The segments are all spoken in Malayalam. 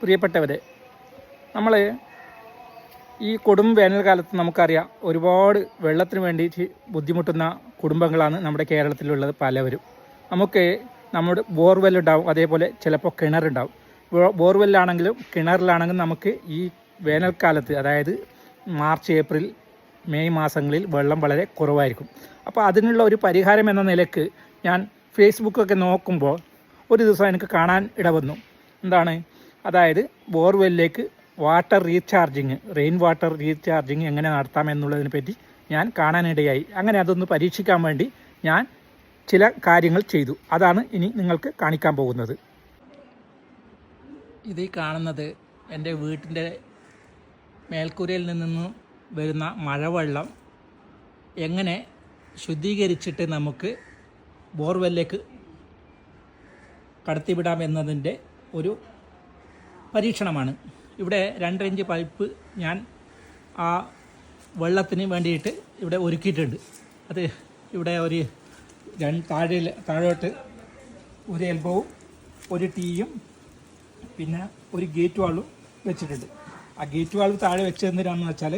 പ്രിയപ്പെട്ടവരെ നമ്മൾ ഈ കൊടും വേനൽക്കാലത്ത് നമുക്കറിയാം ഒരുപാട് വെള്ളത്തിന് വേണ്ടി ബുദ്ധിമുട്ടുന്ന കുടുംബങ്ങളാണ് നമ്മുടെ കേരളത്തിലുള്ളത് പലവരും. നമുക്ക് നമ്മുടെ ബോർവെൽ ഉണ്ടാവും അതേപോലെ ചിലപ്പോൾ കിണറുണ്ടാവും ബോർവെല്ലാണെങ്കിലും കിണറിലാണെങ്കിലും നമുക്ക് ഈ വേനൽക്കാലത്ത് അതായത് മാർച്ച് ഏപ്രിൽ മെയ് മാസങ്ങളിൽ വെള്ളം വളരെ കുറവായിരിക്കും. അപ്പോൾ അതിനുള്ള ഒരു പരിഹാരം എന്ന നിലയ്ക്ക് ഞാൻ ഫേസ്ബുക്കൊക്കെ നോക്കുമ്പോൾ ഒരു ദിവസം എനിക്ക് കാണാൻ ഇടവന്നു. എന്താണ്? അതായത് ബോർവെല്ലിലേക്ക് water recharging rain water recharging എങ്ങനെ നടത്താം എന്നുള്ളതിനെ പറ്റി ഞാൻ കാണാനിടയായി. അങ്ങനെ അതൊന്ന് പരീക്ഷിക്കാൻ വേണ്ടി ഞാൻ ചില കാര്യങ്ങൾ ചെയ്തു. അതാണ് ഇനി നിങ്ങൾക്ക് കാണിക്കാൻ പോകുന്നത്. ഇത് കാണുന്നത് എന്റെ വീട്ടിന്റെ മേൽക്കൂരയിൽ നിന്നും വരുന്ന മഴവെള്ളം എങ്ങനെ ശുദ്ധീകരിച്ചിട്ട് നമുക്ക് ബോർവെല്ലേക്ക് കടത്തിവിടാം എന്നതിന്റെ ഒരു പരീക്ഷണമാണ്. ഇവിടെ രണ്ട് ഇഞ്ച് പൈപ്പ് ഞാൻ ആ വെള്ളത്തിന് വേണ്ടിയിട്ട് ഇവിടെ ഒരുക്കിയിട്ടുണ്ട്. അത് ഇവിടെ ഒരു രണ്ട് താഴെ താഴോട്ട് ഒരു എൽബവും ഒരു ടീയും പിന്നെ ഒരു ഗേറ്റ് വാളും വെച്ചിട്ടുണ്ട്. ആ ഗേറ്റ് വാൾ താഴെ വെച്ചെന്തിനാന്ന് വെച്ചാൽ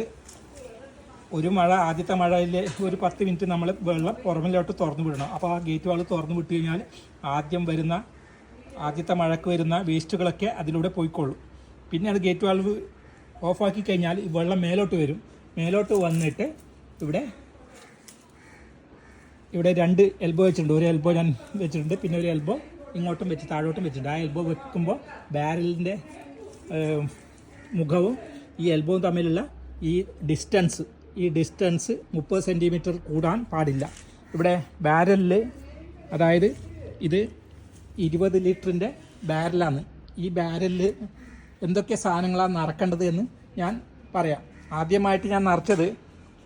ഒരു മഴ ആദ്യത്തെ മഴയിൽ ഒരു പത്ത് മിനിറ്റ് നമ്മൾ വെള്ളം പുറമിലോട്ട് തുറന്നു വിടണം. അപ്പോൾ ആ ഗേറ്റ് വാൾ തുറന്നു വിട്ട് കഴിഞ്ഞാൽ ആദ്യം വരുന്ന ആദ്യത്തെ മഴക്ക് വരുന്ന വേസ്റ്റുകളൊക്കെ അതിലൂടെ പോയിക്കോളും. പിന്നെ അത് ഗേറ്റ് വാൾവ് ഓഫാക്കി കഴിഞ്ഞാൽ ഈ വെള്ളം മേലോട്ട് വരും. മേലോട്ട് വന്നിട്ട് ഇവിടെ ഇവിടെ രണ്ട് എൽബോ വെച്ചിട്ടുണ്ട്. ഒരു എൽബോ ഞാൻ വെച്ചിട്ടുണ്ട്. പിന്നെ ഒരു എൽബോ ഇങ്ങോട്ടും വെച്ച് താഴോട്ടും വെച്ചിട്ടുണ്ട്. ആ എൽബോ വെക്കുമ്പോൾ ബാരലിന്റെ മുഖവും ഈ എൽബോവും തമ്മിലുള്ള ഈ ഡിസ്റ്റൻസ് ഈ ഡിസ്റ്റൻസ് മുപ്പത് സെന്റിമീറ്റർ കൂടാൻ പാടില്ല. ഇവിടെ ബാരലിൽ അതായത് ഇത് ഇരുപത് ലിറ്ററിന്റെ ബാരലാണ്. ഈ ബാരലിൽ എന്തൊക്കെ സാധനങ്ങളാണ് നിറക്കേണ്ടത് എന്ന് ഞാൻ പറയാം. ആദ്യമായിട്ട് ഞാൻ നിറച്ചത്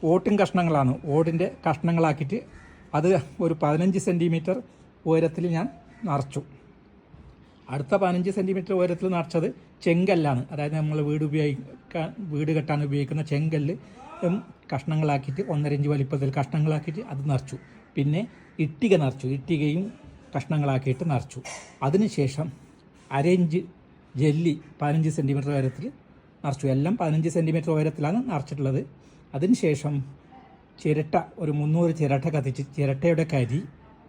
ഓട്ടിൻ കഷ്ണങ്ങളാണ്. ഓടിന്റെ കഷ്ണങ്ങളാക്കിയിട്ട് അത് ഒരു പതിനഞ്ച് സെന്റിമീറ്റർ ഉയരത്തിൽ ഞാൻ നിറച്ചു അടുത്ത പതിനഞ്ച് സെന്റിമീറ്റർ ഉയരത്തിൽ നിറച്ചത് ചെങ്കല്ലാണ്. അതായത് നമ്മൾ വീട് ഉപയോഗിക്കാൻ വീട് കെട്ടാൻ ഉപയോഗിക്കുന്ന ചെങ്കല്ല് കഷ്ണങ്ങളാക്കിയിട്ട് ഒന്നര ഇഞ്ച് വലിപ്പത്തിൽ കഷ്ണങ്ങളാക്കിയിട്ട് അത് നിറച്ചു പിന്നെ ഇട്ടിക നിറച്ചു ഇട്ടികയും കഷ്ണങ്ങളാക്കിയിട്ട് നിറച്ചു. അതിനുശേഷം അരയിഞ്ച് ജെല്ലി പതിനഞ്ച് സെന്റിമീറ്റർ ഉയരത്തിൽ നിറച്ചു. എല്ലാം പതിനഞ്ച് സെന്റിമീറ്റർ ഉയരത്തിലാണ് നിറച്ചിട്ടുള്ളത്. അതിനുശേഷം ചിരട്ട ഒരു മുന്നൂറ് ചിരട്ട കത്തിച്ച് ചിരട്ടയുടെ കരി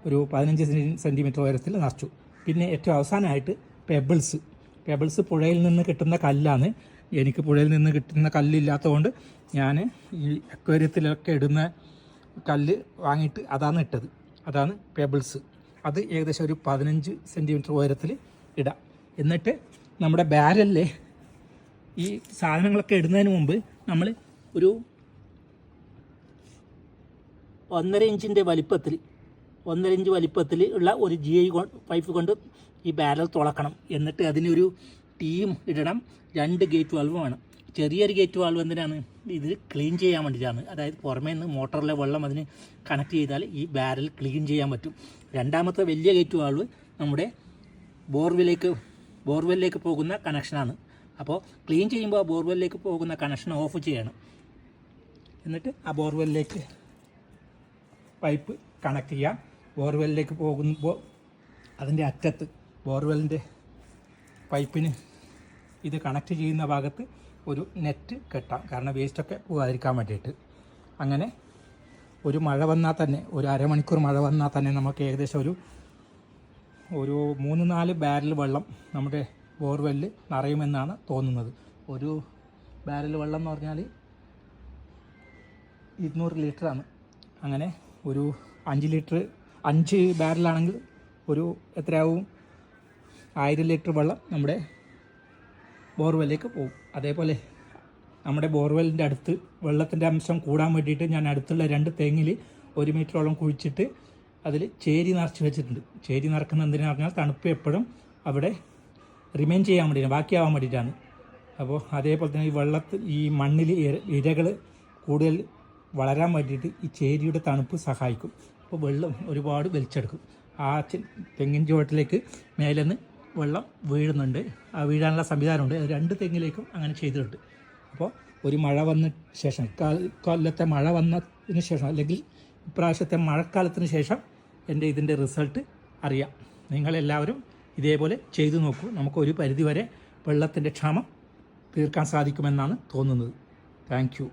ഒരു പതിനഞ്ച് സെന്റിമീറ്റർ ഉയരത്തിൽ നിറച്ചു. പിന്നെ ഏറ്റവും അവസാനമായിട്ട് പെബിൾസ്. പെബിൾസ് പുഴയിൽ നിന്ന് കിട്ടുന്ന കല്ലാണ്. എനിക്ക് പുഴയിൽ നിന്ന് കിട്ടുന്ന കല്ലില്ലാത്തതുകൊണ്ട് ഞാൻ ഈ അക്വേരിയത്തിലൊക്കെ ഇടുന്ന കല്ല് വാങ്ങിയിട്ട് അതാണ് ഇട്ടത്. അതാണ് പെബിൾസ്. അത് ഏകദേശം ഒരു പതിനഞ്ച് സെന്റിമീറ്റർ ഉയരത്തിൽ ഇടാം. എന്നിട്ട് നമ്മുടെ ബാരലിലെ ഈ സാധനങ്ങളൊക്കെ ഇടുന്നതിന് മുമ്പ് നമ്മൾ ഒരു ഒന്നര ഇഞ്ചിന്റെ വലിപ്പത്തിൽ ഒന്നര ഇഞ്ച് വലിപ്പത്തിൽ ഉള്ള ഒരു ജി ഐ പൈപ്പ് കൊണ്ട് ഈ ബാരൽ തുളക്കണം. എന്നിട്ട് അതിനൊരു ടീം ഇടണം. രണ്ട് ഗേറ്റ് വൽവ് വേണം. ചെറിയൊരു ഗേറ്റ് വാൾവ് എന്തിനാണ് ഇത് ക്ലീൻ ചെയ്യാൻ വേണ്ടിയിട്ടാണ്. അതായത് പുറമേ നിന്ന് മോട്ടറിലെ വെള്ളം അതിന് കണക്ട് ചെയ്താൽ ഈ ബാരൽ ക്ലീൻ ചെയ്യാൻ പറ്റും. രണ്ടാമത്തെ വലിയ ഗേറ്റ് വാൾവ് നമ്മുടെ ബോർവെല്ലിലേക്ക് ബോർവെല്ലിലേക്ക് പോകുന്ന കണക്ഷനാണ് അപ്പോൾ ക്ലീൻ ചെയ്യുമ്പോൾ ആ ബോർവെല്ലിലേക്ക് പോകുന്ന കണക്ഷൻ ഓഫ് ചെയ്യണം. എന്നിട്ട് ആ ബോർവെല്ലിലേക്ക് പൈപ്പ് കണക്ട് ചെയ്യാം. ബോർവെല്ലിലേക്ക് പോകുമ്പോൾ അതിന്റെ അറ്റത്ത് ബോർവെല്ലിന്റെ പൈപ്പിന് ഇത് കണക്ട് ചെയ്യുന്ന ഭാഗത്ത് ഒരു നെറ്റ് കെട്ടാം. കാരണം വേസ്റ്റൊക്കെ പോകാതിരിക്കാൻ വേണ്ടിയിട്ട്. അങ്ങനെ ഒരു മഴ വന്നാൽ തന്നെ ഒരു അരമണിക്കൂർ മഴ വന്നാൽ തന്നെ നമുക്ക് ഏകദേശം ഒരു ഒരു മൂന്ന് നാല് ബാരൽ വെള്ളം നമ്മുടെ ബോർവെല്ല് നിറയുമെന്നാണ് തോന്നുന്നത്. ഒരു ബാരൽ വെള്ളം എന്ന് പറഞ്ഞാൽ ഇരുന്നൂറ് ലിറ്ററാണ് അങ്ങനെ ഒരു അഞ്ച് ലിറ്റർ അഞ്ച് ബാരലാണെങ്കിൽ ഒരു എത്രയാവും? ആയിരം ലിറ്റർ വെള്ളം നമ്മുടെ ബോർവെല്ലിലേക്ക് പോകും. അതേപോലെ നമ്മുടെ ബോർവെല്ലിന്റെ അടുത്ത് വെള്ളത്തിന്റെ അംശം കൂടാൻ വേണ്ടിയിട്ട് ഞാൻ അടുത്തുള്ള രണ്ട് തെങ്ങിൽ ഒരു മീറ്ററോളം കുഴിച്ചിട്ട് അതിൽ ചേരി നിറച്ച് വെച്ചിട്ടുണ്ട്. ചേരി നിറക്കുന്ന എന്തിനാ പറഞ്ഞാൽ തണുപ്പ് എപ്പോഴും അവിടെ റിമെയിൻ ചെയ്യാൻ വേണ്ടിയിട്ടാണ് ബാക്കിയാവാൻ വേണ്ടിയിട്ടാണ്. അപ്പോൾ അതേപോലെ തന്നെ ഈ വെള്ളത്തിൽ ഈ മണ്ണിൽ ഇരകൾ കൂടുതൽ വളരാൻ വേണ്ടിയിട്ട് ഈ ചേരിയുടെ തണുപ്പ് സഹായിക്കും. അപ്പോൾ വെള്ളം ഒരുപാട് വലിച്ചെടുക്കും. ആ തെങ്ങിൻ ചുവട്ടിലേക്ക് മേലെ നിന്ന് വെള്ളം വീഴുന്നുണ്ട്. ആ വീഴാനുള്ള സംവിധാനമുണ്ട്. അത് രണ്ട് തെങ്ങിലേക്കും അങ്ങനെ ചെയ്തിട്ടുണ്ട്. അപ്പോൾ ഒരു മഴ വന്ന ശേഷം കൊല്ലത്തെ മഴ വന്നതിന് ശേഷം അല്ലെങ്കിൽ ഇപ്രാവശ്യത്തെ മഴക്കാലത്തിന് ശേഷം എന്റെ ഇതിന്റെ റിസൾട്ട് അറിയാം. നിങ്ങളെല്ലാവരും ഇതേപോലെ ചെയ്തു നോക്കൂ. നമുക്ക് ഒരു പരിധിവരെ വെള്ളത്തിന്റെ ക്ഷാമം തീർക്കാൻ സാധിക്കുമെന്നാണ് തോന്നുന്നത്. താങ്ക്